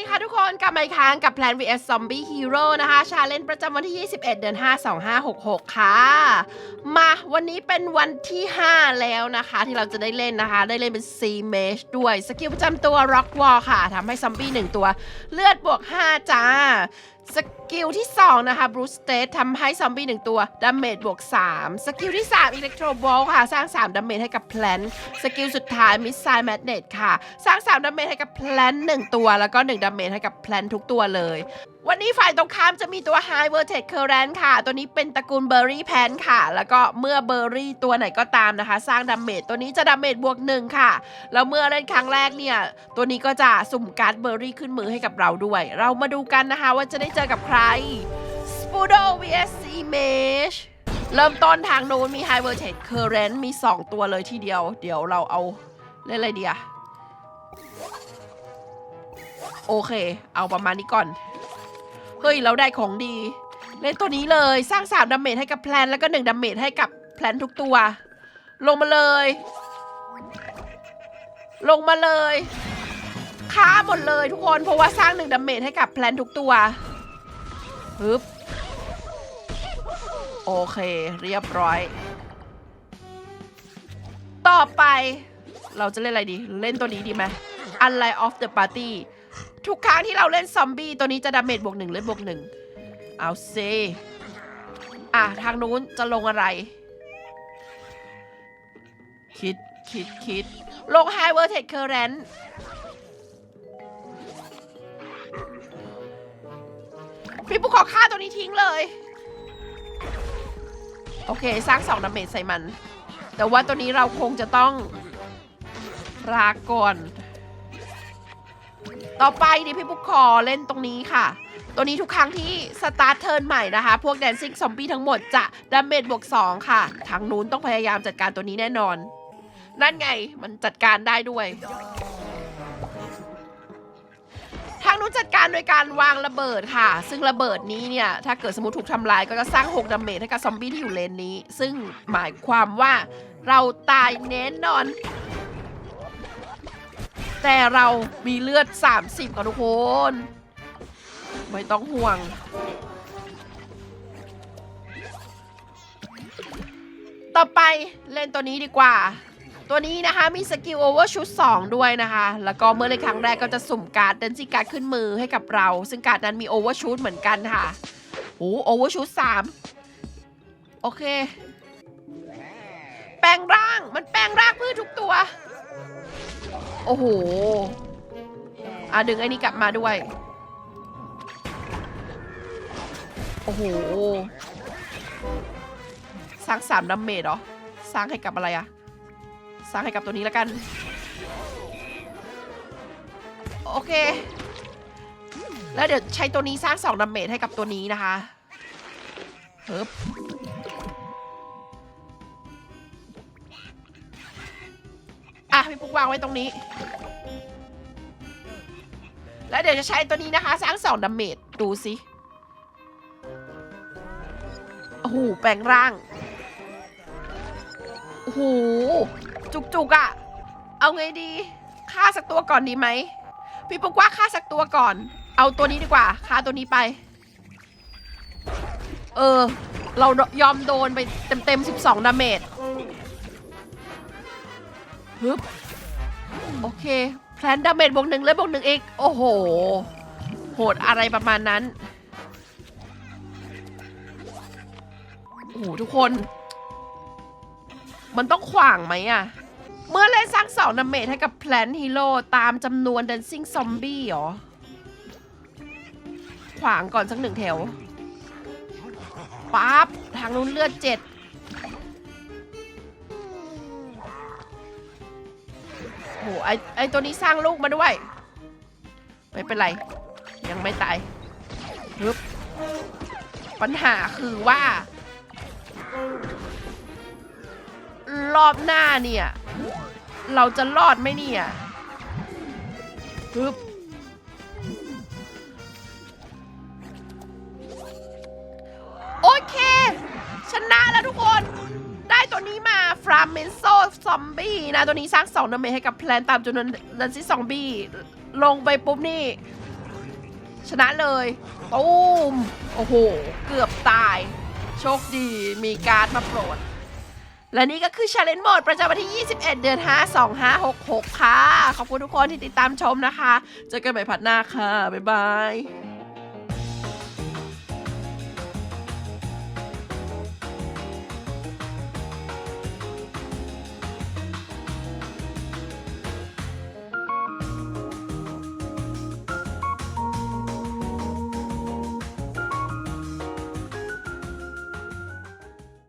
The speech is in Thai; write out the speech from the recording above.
ดีค่ะทุกคนกลับมาอีกครั้งกับ Plan vs Zombie Hero นะคะชาเลนจ์ประจำวันที่ 21 เดือน 5 2566 ค่ะ มาวันนี้เป็นวันที่ 5 แล้วนะคะ ที่เราจะได้เล่นนะคะ ได้เล่นเป็น C Mage ด้วยสกิลประจำตัว Rock Wall ค่ะทำให้ซอมบี้1ตัวเลือดบวก 5 จ้า สกิลที่ 2 นะคะ Bruce State ทำให้ซอมบี้1ตัวดาเมจบวก 3 สกิลที่3 Electro Ball ค่ะ สร้าง 3ดาเมจให้กับแพลนสกิลสุดท้าย Missile Magnet ค่ะ สร้าง 3ดาเมจให้กับแพลน1ตัว แล้วก็ 1ดาเมจให้กับแพลนทุกตัวเลย วันนี้ฝ่ายตรงข้ามจะมีตัว High Vertex Current ค่ะ ตัวนี้เป็นตระกูล Berry Pan ค่ะ แล้วก็เมื่อ Berry ตัวไหนก็ตามนะคะ สร้างดาเมจตัวนี้จะดาเมจบวก1ค่ะ แล้วเมื่อเล่นครั้งแรกเนี่ย ตัวนี้ก็จะสุ่มการ์ดเบอร์รี่ขึ้นมือให้กับเราด้วย เรามาดูกันนะคะว่าจะได้เจอกับใคร Spudo vs Image เริ่มต้นทางนู้นมี High Vertex Current มี 2 ตัวเลยทีเดียว เดี๋ยวเราเอาเล่นอะไรดีอะโอเค เอาประมาณนี้ก่อน เฮ้ยเราได้ของดี เล่นตัวนี้เลยสร้าง3ดาเมจให้กับแพลนแล้วก็1ดาเมจให้กับแพลนทุกตัว ลงมาเลย ลงมาเลยค้าหมดเลยทุกคนเพราะว่าสร้างหนึ่งดาเมจให้กับแพลนทุกตัวฮึบโอเค เรียบร้อย ต่อไป เราจะเล่นอะไรดี เล่นตัวนี้ดีไหม Unlight of the Party ทุกครั้งที่เราเล่นซอมบี้ตัวนี้จะดาเมจบวกหนึ่งเล่นบวกหนึ่งเอาเซอะ ทางนู้นจะลงอะไร คิดคิดคิด ลง High Vertex Current พี่ปุ๊กขอฆ่าตัวนี้ทิ้งเลย โอเค สร้างสองดาเมจใส่มัน แต่ว่าตัวนี้เราคงจะต้องลาก่อน ต่อไปดิพี่ปุ๊กขอเล่นตรงนี้ค่ะ ตัวนี้ทุกครั้งที่สตาร์ทเทิร์นใหม่นะคะ พวกแดนซิ่งซอมบี้ทั้งหมดจะดาเมจบวก 2 ค่ะ ทางนู้นต้องพยายามจัดการตัวนี้แน่นอน นั่นไงมันจัดการได้ด้วย ทางนู้นจัดการโดยการวางระเบิดค่ะ ซึ่งระเบิดนี้เนี่ย ถ้าเกิดสมมติถูกทำลายก็จะสร้าง6ดาเมจให้กับซอมบี้ที่อยู่เลนนี้ ซึ่งหมายความว่าเราตายแน่นอน แต่เรามีเลือด 30กับทุกคน ไม่ต้องห่วง ต่อไปเล่นตัวนี้ดีกว่า ตัวนี้นะคะมีสกิลโอเวอร์ชุด 2 ด้วยนะคะ แล้วก็เมื่อเล่นครั้งแรกก็จะสุ่มการ์ดเดนซี่การ์ดขึ้นมือให้กับเรา ซึ่งการ์ดนั้นมีโอเวอร์ชุดเหมือนกันค่ะโอ้โอเวอร์ชุด3โอเค แปลงร่างมันแปลงร่างพืชทุกตัว โอ้โหอะดึงไอ้นี่กลับมาด้วย โอ้โห สร้างสามดาเมจเหรอ สร้างให้กับอะไรอะสร้างให้กับตัวนี้แล้วกัน โอเค แล้วเดี๋ยวใช้ตัวนี้สร้างสองดาเมจให้กับตัวนี้นะคะเฮิบ พี่ปุ๊กวางไว้ตรงนี้ แล้วเดี๋ยวจะใช้ตัวนี้นะคะ สร้างสองดาเมจดูสิโอ้โหแปลงร่างโอ้โหจุกๆอะ่ะเอาไงดีฆ่าสักตัวก่อนดีไหมพี่ปุ๊กว่าฆ่าสักตัวก่อน เอาตัวนี้ดีกว่าฆ่าตัวนี้ไป เออ เรายอมโดนไปเต็มๆ12ดาเมจ ฮึบโอเค แพลนดาเมจบวกหนึ่งเลยบวกหนึ่งอีก โอ้โห โหดอะไรประมาณนั้น โอ้โห ทุกคน มันต้องขวางไหมอะเมื่อเล่นสร้างสองดาเมจให้กับแพลนฮีโร่ตามจำนวนเดนซิ่งซอมบี้เหรอ ขวางก่อนสักหนึ่งแถวปั๊บทางนู้นเลือดเจ็ด โหไอไอตัวนี้สร้างลูกมาด้วย ไม่เป็นไร ยังไม่ตายฮึบปัญหาคือว่า รอบหน้าเนี่ย เราจะรอดไหมเนี่ยฮึบ อมบี้นะตัวนี้สร้าง2ดาเมจให้กับแพลนตามจำนวนดันซี่ซอมบี้ลงไปปุ๊บนี่ ชนะเลยตูมโอ้โห เกือบตาย โชคดีมีการ์ดมาโปรด และนี่ก็คือ Challenge Mode ประจำวันที่ 21 เดือน 5 2566 ค่ะ ขอบคุณทุกคนที่ติดตามชมนะคะ เจอกันใหม่พัดหน้าค่ะ บ๊ายบาย